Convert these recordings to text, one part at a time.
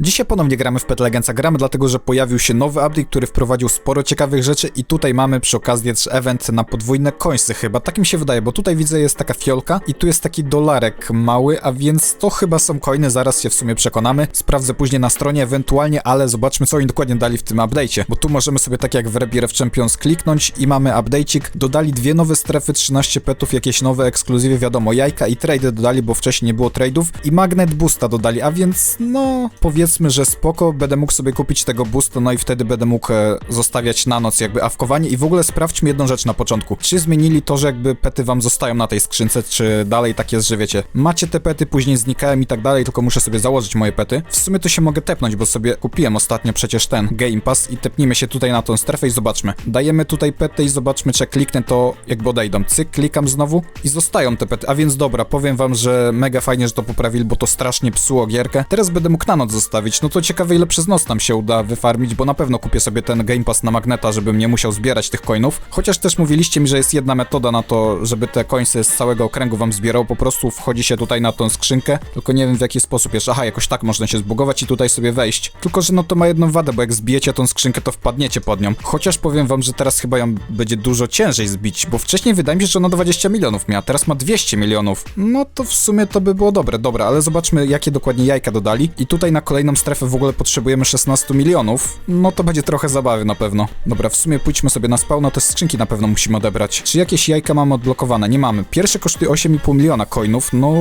Dzisiaj ponownie gramy w Pet Legends, gramy dlatego, że pojawił się nowy update, który wprowadził sporo ciekawych rzeczy i tutaj mamy przy okazji też event na podwójne końce chyba, tak mi się wydaje, bo tutaj widzę jest taka fiolka i tu jest taki dolarek mały, a więc to chyba są coiny, zaraz się w sumie przekonamy, sprawdzę później na stronie ewentualnie, ale zobaczmy co oni dokładnie dali w tym update'cie, bo tu możemy sobie tak jak w Rebirth Champions kliknąć i mamy update'cik, dodali dwie nowe strefy, 13 petów, jakieś nowe ekskluzywy, wiadomo, jajka i trade dodali, bo wcześniej nie było trade'ów. I magnet boosta dodali, a więc no powiedzmy, że spoko, będę mógł sobie kupić tego boosta, no i wtedy będę mógł e, zostawiać na noc jakby awkowanie i w ogóle sprawdźmy jedną rzecz na początku. Czy zmienili to, że jakby pety wam zostają na tej skrzynce, czy dalej tak jest, że wiecie, macie te pety, później znikają i tak dalej, tylko muszę sobie założyć moje pety. W sumie to się mogę tepnąć, bo sobie kupiłem ostatnio przecież ten Game Pass i tepnijmy się tutaj na tą strefę i zobaczmy. Dajemy tutaj pety i zobaczmy, czy kliknę, to jakby odejdą. Cyk, klikam znowu i zostają te pety, a więc dobra, powiem wam, że mega fajnie, że to poprawili, bo to strasznie psuło gierkę. Teraz będę mógł na noc zostawić, no to ciekawe ile przez noc nam się uda wyfarmić, bo na pewno kupię sobie ten Game Pass na magneta, żebym nie musiał zbierać tych coinów. Chociaż też mówiliście mi, że jest jedna metoda na to, żeby te coinsy z całego okręgu wam zbierał, po prostu wchodzi się tutaj na tą skrzynkę, tylko nie wiem w jaki sposób jeszcze. Aha, jakoś tak można się zbugować i tutaj sobie wejść. Tylko, że no to ma jedną wadę, bo jak zbijecie tą skrzynkę, to wpadniecie pod nią. Chociaż powiem wam, że teraz chyba ją będzie dużo ciężej zbić, bo wcześniej wydaje mi się, że ona 20 milionów miała, teraz ma 200 milionów. No to w sumie to by było dobre, dobra, ale zobaczmy jakie dokładnie jajka dodali. I tutaj na kolejną strefę w ogóle potrzebujemy 16 milionów. No to będzie trochę zabawy na pewno. Dobra, w sumie pójdźmy sobie na spawn, no te skrzynki na pewno musimy odebrać. Czy jakieś jajka mamy odblokowane? Nie mamy. Pierwsze kosztuje 8,5 miliona coinów, no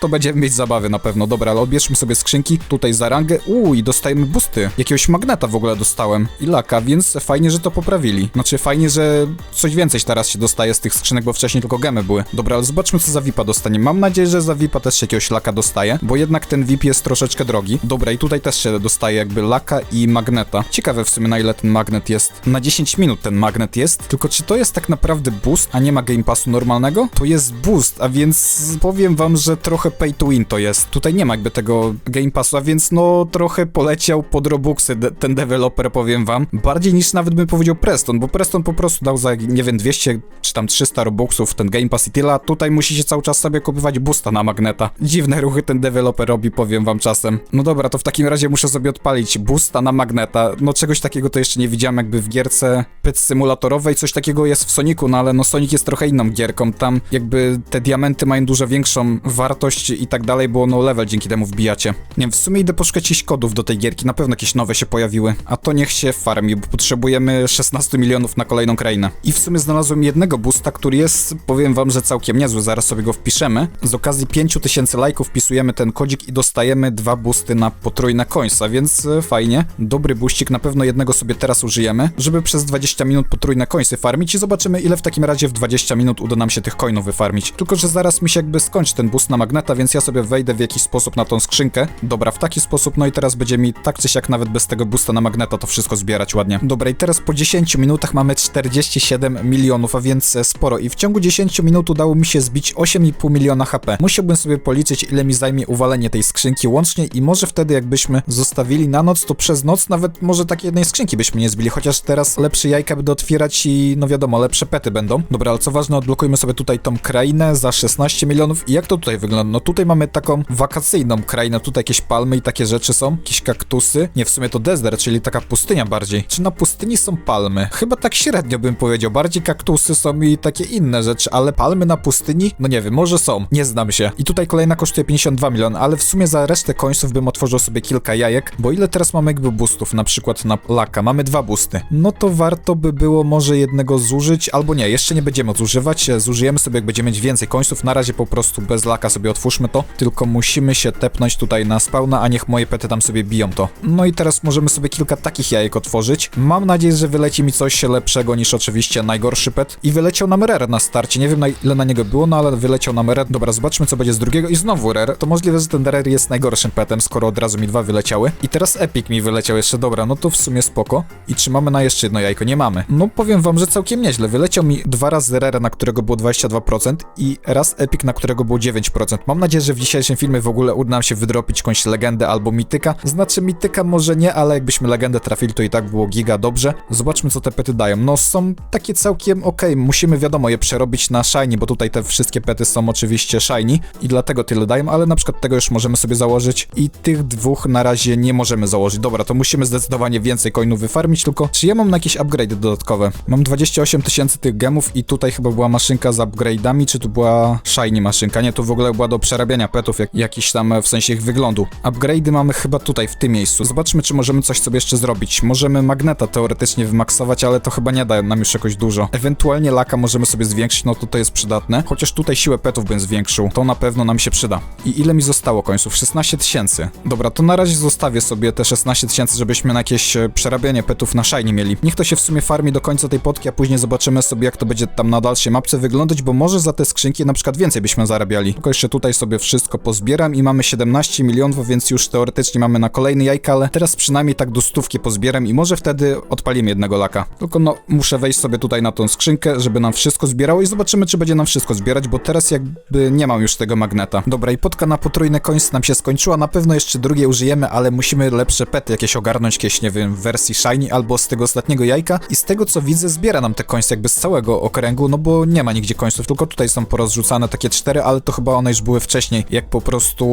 to będziemy mieć zabawy na pewno. Dobra, ale odbierzmy sobie skrzynki tutaj za rangę. Uuu, i dostajemy boosty. Jakiegoś magneta w ogóle dostałem. I laka, więc fajnie, że to poprawili. Znaczy fajnie, że coś więcej teraz się dostaje z tych skrzynek, bo wcześniej tylko gemy były. Dobra, ale zobaczmy co za VIPa dostanie. Mam nadzieję, że za VIPa też się jakiegoś laka dostaje, bo jednak ten VIP jest troszeczkę drogi. Dobra, i tutaj też się dostaje jakby laka i magneta. Ciekawe w sumie na ile ten magnet jest. Na 10 minut ten magnet jest, tylko czy to jest tak naprawdę boost, a nie ma Game Passu normalnego? To jest boost, a więc powiem wam, że trochę pay to win to jest. Tutaj nie ma jakby tego Game Passu, a więc no trochę poleciał pod Robuxy de ten deweloper, powiem wam. Bardziej niż nawet bym powiedział Preston, bo Preston po prostu dał za, nie wiem, 200 czy tam 300 Robuxów ten Game Pass i tyle, a tutaj musicie cały czas sobie kupować boosta na magneta. Dziwne ruchy ten deweloper robi, powiem wam czasem. No dobra, to w takim razie muszę sobie odpalić boosta na magneta. No czegoś takiego to jeszcze nie widziałem jakby w gierce pet symulatorowej, coś takiego jest w Sonicu, no ale no Sonic jest trochę inną gierką, tam jakby te diamenty mają dużo większą wartość i tak dalej, bo no level dzięki temu wbijacie. Nie wiem, w sumie idę poszukać jakichś kodów do tej gierki, na pewno jakieś nowe się pojawiły, a to niech się farmi, bo potrzebujemy 16 milionów na kolejną krainę. I w sumie znalazłem jednego boosta, który jest, powiem wam, że całkiem niezły, zaraz sobie go wpiszemy. Z okazji 5000 lajków wpisujemy ten kodzik i dostajemy dwa boosty na potrójne końca, więc e, fajnie. Dobry boościk, na pewno jednego sobie teraz użyjemy, żeby przez 20 minut potrójne końce farmić i zobaczymy ile w takim razie w 20 minut uda nam się tych coinów wyfarmić. Tylko, że zaraz mi się jakby skończy ten boost na magneta, więc ja sobie wejdę w jakiś sposób na tą skrzynkę. Dobra, w taki sposób, no i teraz będzie mi tak czy siak nawet bez tego boosta na magneta to wszystko zbierać ładnie. Dobra, i teraz po 10 minutach mamy 47 milionów, a więc e, sporo i w ciągu 10 minut udało mi się zbić 8,5 miliona HP. Musiałbym sobie policzyć ile mi zajmie uwalenie tej skrzynki łącznie i może wtedy jakbyśmy zostawili na noc, to przez noc nawet może takiej jednej skrzynki byśmy nie zbili, chociaż teraz lepsze jajka będę otwierać i no wiadomo, lepsze pety będą. Dobra, ale co ważne, odblokujmy sobie tutaj tą krainę za 16 milionów i jak to tutaj wygląda? No tutaj mamy taką wakacyjną krainę, tutaj jakieś palmy i takie rzeczy są, jakieś kaktusy. Nie, w sumie to desert, czyli taka pustynia bardziej. Czy na pustyni są palmy? Chyba tak średnio bym powiedział, bardziej kaktusy są i takie inne rzeczy, ale palmy na pustyni? No nie wiem, może są, nie znam się. I tutaj kolejna kosztuje 52 miliony, ale w sumie za resztę końców bym otworzył sobie kilka jajek, bo ile teraz mamy jakby boostów, na przykład na laka, mamy dwa boosty. No to warto by było może jednego zużyć, albo nie, jeszcze nie będziemy zużywać, zużyjemy sobie jak będziemy mieć więcej końców, na razie po prostu bez laka sobie otwórzmy to, tylko musimy się tepnąć tutaj na spawna, a niech moje pety tam sobie biją to. No i teraz możemy sobie kilka takich jajek otworzyć. Mam nadzieję, że wyleci mi coś lepszego niż oczywiście najgorszy pet i wyleciał nam rare na starcie, nie wiem na ile na niego było, no ale wyleciał nam rare. Dobra, zobaczmy co będzie z drugiego i znowu rare. To możliwe, że ten rare jest najgorszym petem, skoro od razu mi dwa wyleciały. I teraz epic mi wyleciał jeszcze, dobra, no to w sumie spoko. I czy mamy na jeszcze jedno jajko? Nie mamy. No powiem wam, że całkiem nieźle. Wyleciał mi dwa razy rare, na którego było 22% i raz epic, na którego było 9%. Mam nadzieję, że w dzisiejszym filmie w ogóle uda nam się wydropić jakąś legendę albo mityka. Znaczy mityka może nie, ale jakbyśmy legendę trafili, to i tak było giga dobrze. Zobaczmy, co te pety dają. No są takie całkiem okej. Musimy, wiadomo, je przerobić na shiny, bo tutaj te wszystkie pety są oczywiście shiny i dlatego tyle dają, ale na przykład tego już możemy sobie założyć i tych dwóch dwóch na razie nie możemy założyć. Dobra, to musimy zdecydowanie więcej coinów wyfarmić, tylko czy ja mam na jakieś upgrade dodatkowe? Mam 28 tysięcy tych gemów i tutaj chyba była maszynka z upgrade'ami, czy tu była shiny maszynka? Nie, tu w ogóle była do przerabiania petów, jak, jakiś tam e, w sensie ich wyglądu. Upgrade'y mamy chyba tutaj, w tym miejscu. Zobaczmy, czy możemy coś sobie jeszcze zrobić. Możemy magneta teoretycznie wymaksować, ale to chyba nie da nam już jakoś dużo. Ewentualnie laka możemy sobie zwiększyć, no to to jest przydatne. Chociaż tutaj siłę petów bym zwiększył, to na pewno nam się przyda. I ile mi zostało końców? 16 tysięcy. Dobra, to na razie zostawię sobie te 16 tysięcy, żebyśmy na jakieś e, przerabianie petów na shiny mieli. Niech to się w sumie farmi do końca tej potki, a później zobaczymy sobie, jak to będzie tam na dalszej mapce wyglądać, bo może za te skrzynki na przykład więcej byśmy zarabiali. Tylko jeszcze tutaj sobie wszystko pozbieram i mamy 17 milionów, więc już teoretycznie mamy na kolejny jajka, ale teraz przynajmniej tak do stówki pozbieram i może wtedy odpalimy jednego laka. Tylko no, muszę wejść sobie tutaj na tą skrzynkę, żeby nam wszystko zbierało i zobaczymy, czy będzie nam wszystko zbierać, bo teraz jakby nie mam już tego magneta. Dobra, i potka na potrójne końce nam się skończyła, na pewno jeszcze drugie użyjemy, ale musimy lepsze pety jakieś ogarnąć, jakieś, nie wiem, w wersji shiny albo z tego ostatniego jajka i z tego co widzę zbiera nam te końce jakby z całego okręgu, no bo nie ma nigdzie końców, tylko tutaj są porozrzucane takie cztery, ale to chyba one już były wcześniej, jak po prostu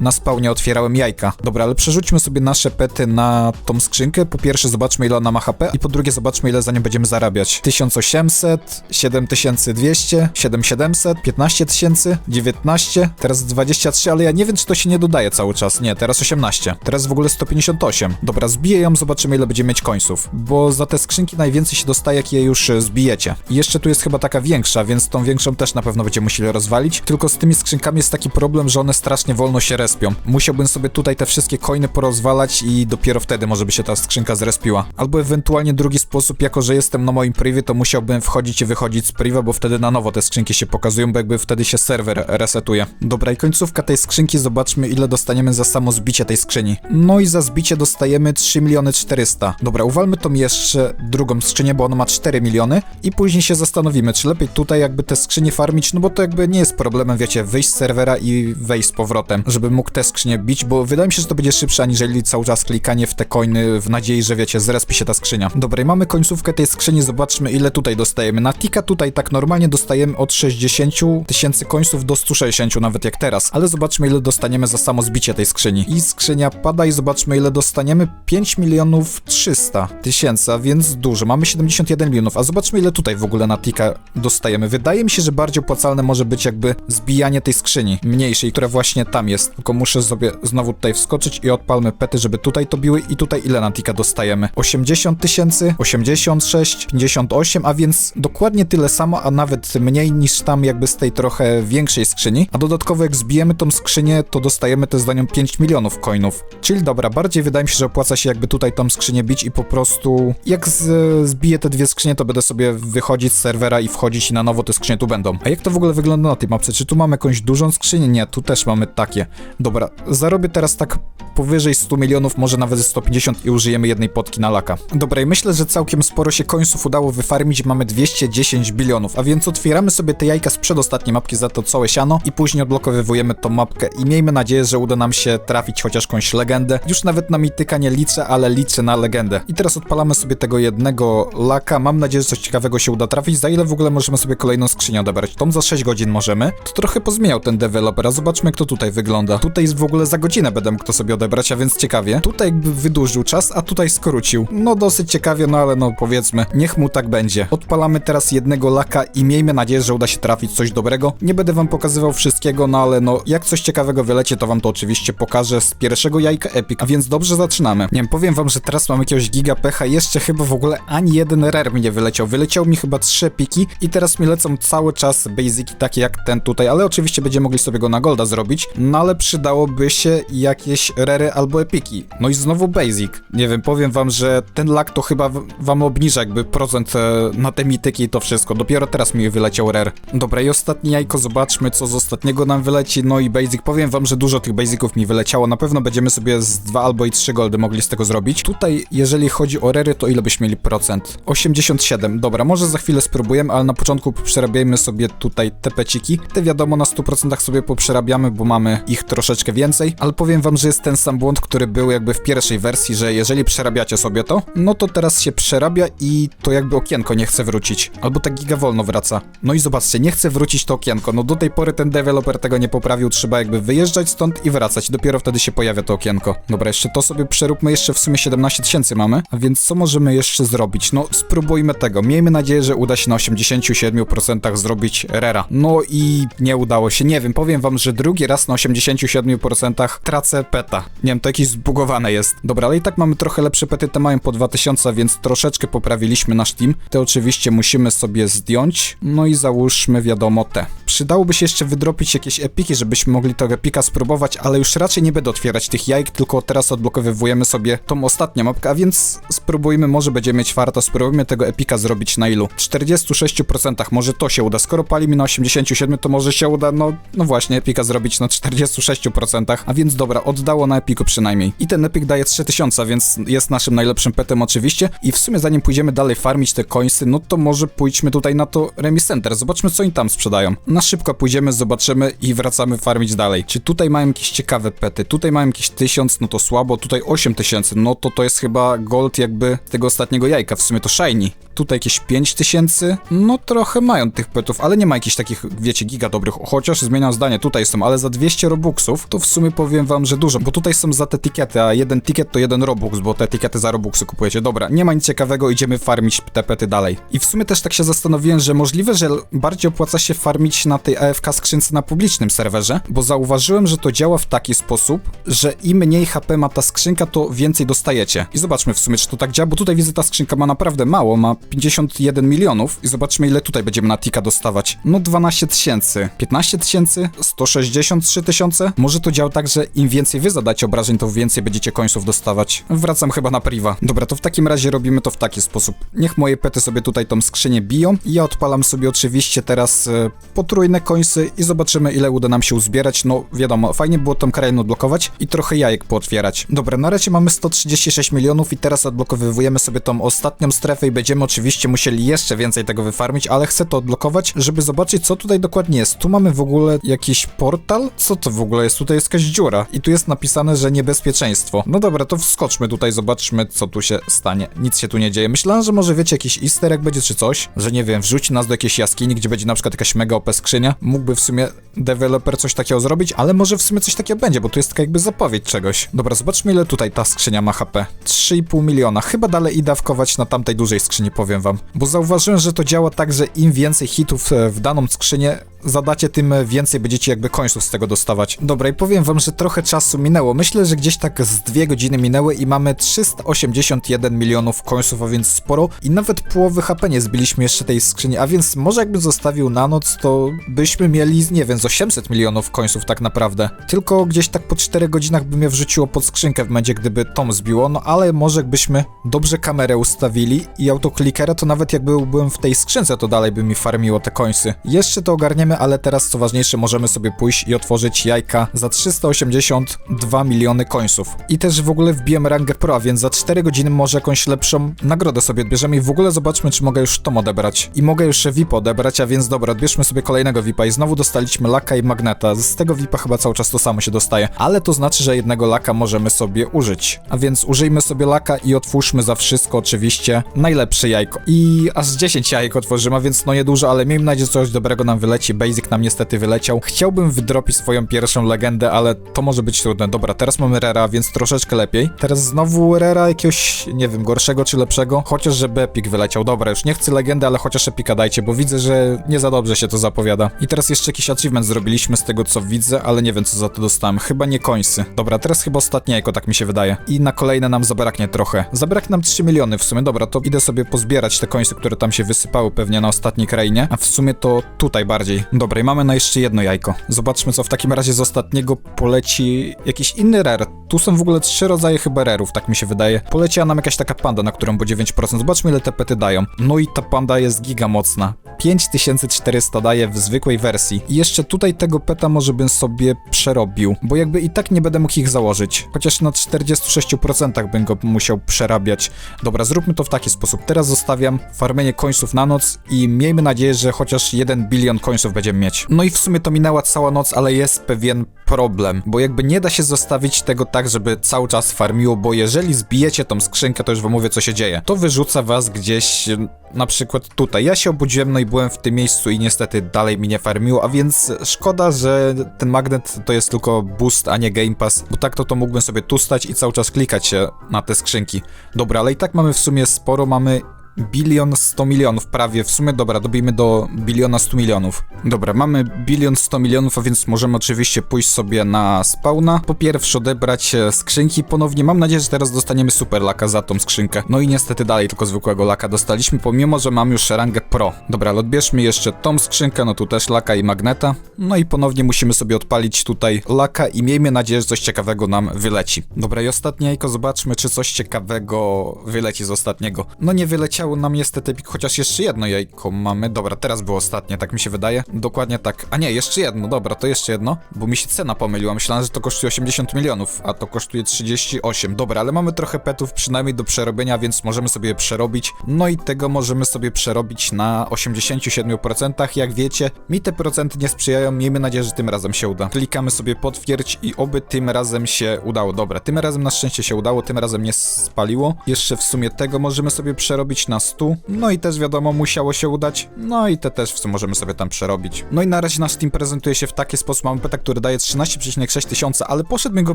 na spawnie otwierałem jajka. Dobra, ale przerzućmy sobie nasze pety na tą skrzynkę. Po pierwsze zobaczmy ile ona ma HP i po drugie zobaczmy ile za nią będziemy zarabiać. 1800, 7200, 7700, 15 tysięcy, 19, teraz 23, ale ja nie wiem czy to się nie dodaje cały czas. Nie, teraz 18. Teraz w ogóle 158. Dobra, zbiję ją, zobaczymy ile będziemy mieć końców. Bo za te skrzynki najwięcej się dostaje jak je już e, zbijecie. I jeszcze tu jest chyba taka większa, więc tą większą też na pewno będziemy musieli rozwalić. Tylko z tymi skrzynkami jest taki problem, że one strasznie wolno się respią. Musiałbym sobie tutaj te wszystkie coiny porozwalać i dopiero wtedy może by się ta skrzynka zrespiła. Albo ewentualnie drugi sposób, jako że jestem na moim privie, to musiałbym wchodzić i wychodzić z priva, bo wtedy na nowo te skrzynki się pokazują, bo jakby wtedy się serwer resetuje. Dobra, i końcówka tej skrzynki, zobaczmy ile dostaniemy za samo zbicie tej skrzyni. No i za zbicie dostajemy 3 miliony 400. Dobra, uwalmy tą jeszcze drugą skrzynię, bo ona ma 4 miliony i później się zastanowimy, czy lepiej tutaj jakby te skrzynie farmić, no bo to jakby nie jest problemem, wiecie, wyjść z serwera i wejść z powrotem, żeby mógł te skrzynie bić, bo wydaje mi się, że to będzie szybsze aniżeli cały czas klikanie w te coiny w nadziei, że wiecie, zrespi się ta skrzynia. Dobra, mamy końcówkę tej skrzyni, zobaczmy ile tutaj dostajemy. Na tika tutaj tak normalnie dostajemy od 60 tysięcy końców do 160 nawet jak teraz, ale zobaczmy ile dostaniemy za samo zbicie tej skrzyni. I skrzynia pada i zobaczmy ile dostaniemy. 5 milionów 300 tysięcy, a więc dużo. Mamy 71 milionów, a zobaczmy ile tutaj w ogóle na tika dostajemy. Wydaje mi się, że bardziej opłacalne może być jakby zbijanie tej skrzyni mniejszej, która właśnie tam jest. Tylko muszę sobie znowu tutaj wskoczyć i odpalmy pety, żeby tutaj to biły i tutaj ile na tika dostajemy? 80 tysięcy, 86, 58, a więc dokładnie tyle samo, a nawet mniej niż tam jakby z tej trochę większej skrzyni. A dodatkowo jak zbijemy tą skrzynię, to dostajemy też za nią 5 milionów coinów. Czyli dobra, bardziej wydaje mi się, że opłaca się jakby tutaj tą skrzynię bić i po prostu jak z, zbiję te dwie skrzynie, to będę sobie wychodzić z serwera i wchodzić i na nowo te skrzynie tu będą. A jak to w ogóle wygląda na tej mapce? Czy tu mamy jakąś dużą skrzynię? Nie, tu też mamy takie. Dobra, zarobię teraz tak powyżej 100 milionów, może nawet ze 150 i użyjemy jednej potki na laka. Dobra, i myślę, że całkiem sporo się końców udało wyfarmić, mamy 210 bilionów, a więc otwieramy sobie te jajka z przedostatniej mapki za to całe siano i później odblokowywujemy tą mapkę i miejmy nadzieję, że uda nam się trafić chociaż jakąś legendę. Już nawet na mityka nie liczę, ale liczę na legendę. I teraz odpalamy sobie tego jednego laka, mam nadzieję, że coś ciekawego się uda trafić. Za ile w ogóle możemy sobie kolejną skrzynię odebrać? Tą za 6 godzin możemy. To trochę pozmieniał ten deweloper, a zobaczmy jak to tutaj wygląda. Tutaj w ogóle za godzinę będę mógł to sobie odebrać, a więc ciekawie. Tutaj jakby wydłużył czas, a tutaj skrócił. No dosyć ciekawie, no ale no powiedzmy, niech mu tak będzie. Odpalamy teraz jednego laka i miejmy nadzieję, że uda się trafić coś dobrego. Nie będę wam pokazywał wszystkiego, no ale no jak coś ciekawego wylecie, to wam to oczywiście pokażę z pierwszego jajka Epic. A więc dobrze zaczynamy. Nie wiem, powiem wam, że teraz mam jakiegoś giga pecha, jeszcze chyba w ogóle ani jeden rare mi nie wyleciał. Wyleciał mi chyba trzy epiki i teraz mi lecą cały czas basiki takie jak ten tutaj, ale oczywiście będziemy mogli sobie go na golda zrobić, no ale przydałoby się jakieś rare albo epiki. No i znowu basic. Nie wiem, powiem wam, że ten lag to chyba wam obniża jakby procent e, na te mityki i to wszystko. Dopiero teraz mi wyleciał rare. Dobra, i ostatnie jajko, zobaczmy co z ostatniego nam wyleci. No i basic, powiem wam, że dużo tych basiców mi wyleciało. Na pewno będziemy sobie z dwa albo i trzy goldy mogli z tego zrobić. Tutaj, jeżeli chodzi o rery, to ile byśmy mieli procent? 87. Dobra, może za chwilę spróbujemy, ale na początku przerabiajmy sobie tutaj te peciki. Te wiadomo na 100% sobie poprzerabiamy, bo mamy ich troszeczkę więcej, ale powiem wam, że jest ten sam błąd, który był jakby w pierwszej wersji, że jeżeli przerabiacie sobie to, no to teraz się przerabia i to jakby okienko nie chce wrócić. Albo tak giga wolno wraca. No i zobaczcie, nie chce wrócić to okienko. No do tej pory ten deweloper tego nie poprawił, trzeba jakby wyjeżdżać stąd i wracać. Dopiero wtedy się pojawia pojawia to okienko. Dobra, jeszcze to sobie przeróbmy, jeszcze w sumie 17 tysięcy mamy, a więc co możemy jeszcze zrobić? No, spróbujmy tego. Miejmy nadzieję, że uda się na 87% zrobić Rera. No i nie udało się, nie wiem, powiem wam, że drugi raz na 87% tracę peta. Nie wiem, to jakieś zbugowane jest. Dobra, ale i tak mamy trochę lepsze pety, te mają po 2000, więc troszeczkę poprawiliśmy nasz team. Te oczywiście musimy sobie zdjąć, no i załóżmy wiadomo te. Przydałoby się jeszcze wydropić jakieś epiki, żebyśmy mogli tego epika spróbować, ale już raczej nie będę otwierać tych jajek, tylko teraz odblokowywujemy sobie tą ostatnią mapkę, a więc spróbujmy, może będziemy mieć warto, spróbujmy tego epika zrobić na ilu? 46%, może to się uda, skoro pali mi na 87, to może się uda, no, no właśnie, epika zrobić na 46%, a więc dobra, oddało na epiku przynajmniej. I ten epik daje 3000, więc jest naszym najlepszym petem oczywiście i w sumie zanim pójdziemy dalej farmić te coinsy, no to może pójdźmy tutaj na to Remi Center, zobaczmy co oni tam sprzedają. Na szybko pójdziemy, zobaczymy i wracamy farmić dalej. Czy tutaj mają jakieś ciekawe pety? Tutaj mają jakieś 1000, no to słabo, tutaj 8000, no to to jest chyba gold jakby tego ostatniego jajka, w sumie to shiny. Tutaj jakieś 5000, no trochę mają tych petów, ale nie ma jakichś takich, wiecie, giga dobrych, chociaż zmieniam zdanie, tutaj są, ale za 200 robuxów, to w sumie powiem wam, że dużo, bo tutaj są za te tikety, a jeden ticket to jeden robux, bo te etykiety za robuxy kupujecie. Dobra, nie ma nic ciekawego, idziemy farmić te pety dalej. I w sumie też tak się zastanowiłem, że możliwe, że bardziej opłaca się farmić na tej AFK skrzynce na publicznym serwerze, bo zauważyłem, że to działa w taki sposób, że im mniej HP ma ta skrzynka, to więcej dostajecie. I zobaczmy w sumie, czy to tak działa, bo tutaj widzę, ta skrzynka ma naprawdę mało, ma 51 milionów i zobaczmy, ile tutaj będziemy na tika dostawać. No 12 tysięcy, 15 tysięcy, 163 tysiące. Może to działa tak, że im więcej wy zadacie obrażeń, to więcej będziecie końców dostawać. Wracam chyba na priwa. Dobra, to w takim razie robimy to w taki sposób. Niech moje pety sobie tutaj tą skrzynię biją ja odpalam sobie oczywiście teraz e, potrójne końsy i zobaczymy, ile uda nam się uzbierać. No wiadomo, fajnie było tą krainę odblokować i trochę jajek pootwierać. Dobra, na razie mamy 136 milionów i teraz odblokowujemy sobie tą ostatnią strefę i będziemy oczywiście musieli jeszcze więcej tego wyfarmić, ale chcę to odblokować, żeby zobaczyć, co tutaj dokładnie jest. Tu mamy w ogóle jakiś portal? Co to w ogóle jest? Tutaj jest jakaś dziura i tu jest napisane, że niebezpieczeństwo. No dobra, to wskoczmy tutaj, zobaczmy, co tu się stanie. Nic się tu nie dzieje. Myślałem, że może wiecie, jakiś easter egg będzie czy coś, że nie wiem, wrzuci nas do jakiejś jaskini, gdzie będzie na przykład jakaś mega OP skrzynia. Mógłby w sumie deweloper coś takiego zrobić, ale może w sumie coś takiego będzie, bo tu jest taka jakby zapowiedź czegoś. Dobra, zobaczmy ile tutaj ta skrzynia ma HP. 3,5 miliona. Chyba dalej i dawkować na tamtej dużej skrzyni, powiem wam. Bo zauważyłem, że to działa tak, że im więcej hitów e, w daną skrzynię zadacie, tym więcej będziecie jakby końców z tego dostawać. Dobra, i powiem wam, że trochę czasu minęło. Myślę, że gdzieś tak z dwie godziny minęły i mamy 381 milionów końców, a więc sporo. I nawet połowy HP nie zbiliśmy jeszcze tej skrzyni, a więc może jakbym zostawił na noc, to byśmy mieli, nie wiem, z 800 milionów końców tak naprawdę. Tylko gdzieś tak po 4 godzinach by mnie wrzuciło pod skrzynkę w momencie, gdyby tom zbiło, no ale może jakbyśmy dobrze kamerę ustawili i autoklikera, to nawet jak byłbym w tej skrzynce, to dalej by mi farmiło te końsy. Jeszcze to ogarniemy, ale teraz co ważniejsze, możemy sobie pójść i otworzyć jajka za 382 miliony końców. I też w ogóle wbijemy rangę pro, a więc za 4 godziny może jakąś lepszą nagrodę sobie odbierzemy i w ogóle zobaczmy, czy mogę już tom odebrać. I mogę już VIP odebrać, a więc dobra, odbierzmy sobie kolejnego VIPa i znowu dostaliśmy laka i magneta. Z tego VIPa chyba cały czas to samo się dostaje, ale to znaczy, że jednego laka możemy sobie użyć. A więc użyjmy sobie laka i otwórzmy za wszystko oczywiście najlepsze jajko. I aż 10 jajek otworzymy, a więc no niedużo, ale miejmy nadzieję, że coś dobrego nam wyleci. Basic nam niestety wyleciał. Chciałbym wydropić swoją pierwszą legendę, ale to może być trudne. Dobra, teraz mamy Rera, więc troszeczkę lepiej. Teraz znowu Rera jakiegoś, nie wiem, gorszego czy lepszego. Chociaż, żeby Epic wyleciał. Dobra, już nie chcę legendy, ale chociaż Epika dajcie, bo widzę, że nie za dobrze się to zapowiada. I teraz jeszcze jakiś achievement zrobiliśmy z tego, co widzę, ale nie wiem, co za to dostałem. Chyba nie końsy. Dobra, teraz chyba ostatnie jajko, tak mi się wydaje. I na kolejne nam zabraknie trochę. Zabraknie nam 3 miliony w sumie. Dobra, to idę sobie pozbierać te końsy, które tam się wysypały pewnie na ostatniej krainie. A w sumie to tutaj bardziej. Dobra, i mamy na jeszcze jedno jajko. Zobaczmy, co w takim razie z ostatniego poleci jakiś inny rare. Tu są w ogóle trzy rodzaje chyba rarów, tak mi się wydaje. Poleciała nam jakaś taka panda, na którą było 9%. Zobaczmy, ile te pety dają. No i ta panda jest giga mocna. 5400 daje w zwykłej wersji. I jeszcze tutaj tego peta może bym sobie przerobił, bo jakby i tak nie będę mógł ich założyć. Chociaż na 46% bym go musiał przerabiać. Dobra, zróbmy to w taki sposób. Teraz zostawiam farmienie końców na noc i miejmy nadzieję, że chociaż 1 bilion końców będziemy mieć. No i w sumie to minęła cała noc, ale jest pewien problem, bo jakby nie da się zostawić tego tak, żeby cały czas farmiło, bo jeżeli zbijecie tą skrzynkę, to już wam mówię co się dzieje. To wyrzuca was gdzieś na przykład tutaj. Ja się obudziłem, no i byłem w tym miejscu i niestety dalej mi nie farmiło, a więc szkoda, że ten magnet to jest tylko boost, a nie game pass, bo tak to to mógłbym sobie tu stać i cały czas klikać się na te skrzynki. Dobra, ale i tak mamy w sumie sporo, mamy bilion 100 milionów prawie, w sumie dobra, dobijmy do biliona 100 milionów. Dobra, mamy bilion 100 milionów, a więc możemy oczywiście pójść sobie na spawna. Po pierwsze odebrać e, skrzynki ponownie, mam nadzieję, że teraz dostaniemy super laka za tą skrzynkę. No i niestety dalej tylko zwykłego laka dostaliśmy, pomimo, że mam już rangę pro. Dobra, ale odbierzmy jeszcze tą skrzynkę, no tu też laka i magneta. No i ponownie musimy sobie odpalić tutaj laka i miejmy nadzieję, że coś ciekawego nam wyleci. Dobra, i ostatnie jajko, zobaczmy, czy coś ciekawego wyleci z ostatniego. No nie wyleciało nam niestety, chociaż jeszcze jedno jajko mamy. Dobra, teraz było ostatnie, tak mi się wydaje. Dokładnie tak. A nie, jeszcze jedno, dobra, to jeszcze jedno, bo mi się cena pomyliła. Myślałem, że to kosztuje 80 milionów, a to kosztuje 38. Dobra, ale mamy trochę petów przynajmniej do przerobienia, więc możemy sobie je przerobić. No i tego możemy sobie przerobić na 87%. Jak wiecie, mi te procenty nie sprzyjają, miejmy nadzieję, że tym razem się uda. Klikamy sobie potwierdź i oby tym razem się udało. Dobra, tym razem na szczęście się udało, tym razem nie spaliło. Jeszcze w sumie tego możemy sobie przerobić na 100. No i też wiadomo, musiało się udać. No i te też w sumie możemy sobie tam przerobić. No i na razie nasz team prezentuje się w taki sposób. Mamy peta, który daje 13,6 tysiąca, ale poszedłbym go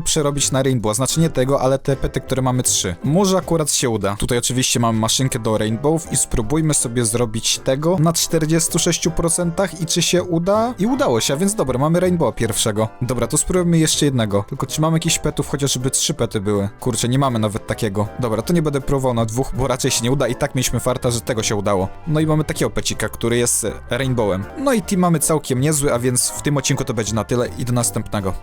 przerobić na Rainbow. Znaczy nie tego, ale te pety, które mamy 3. Może akurat się uda. Tutaj oczywiście mamy maszynkę do Rainbowów i spróbujmy sobie zrobić tego na 46% i czy się uda? I udało się, więc dobra, mamy Rainbowa pierwszego. Dobra, to spróbujmy jeszcze jednego. Tylko czy mamy jakichś petów, chociażby trzy pety były? Kurczę, nie mamy nawet takiego. Dobra, to nie będę próbował na dwóch, bo raczej się nie uda i tak mieliśmy farta, że tego się udało. No i mamy takiego pecika, który jest e, Rainbowem. No i team mamy całkiem niezły, a więc w tym odcinku to będzie na tyle i do następnego.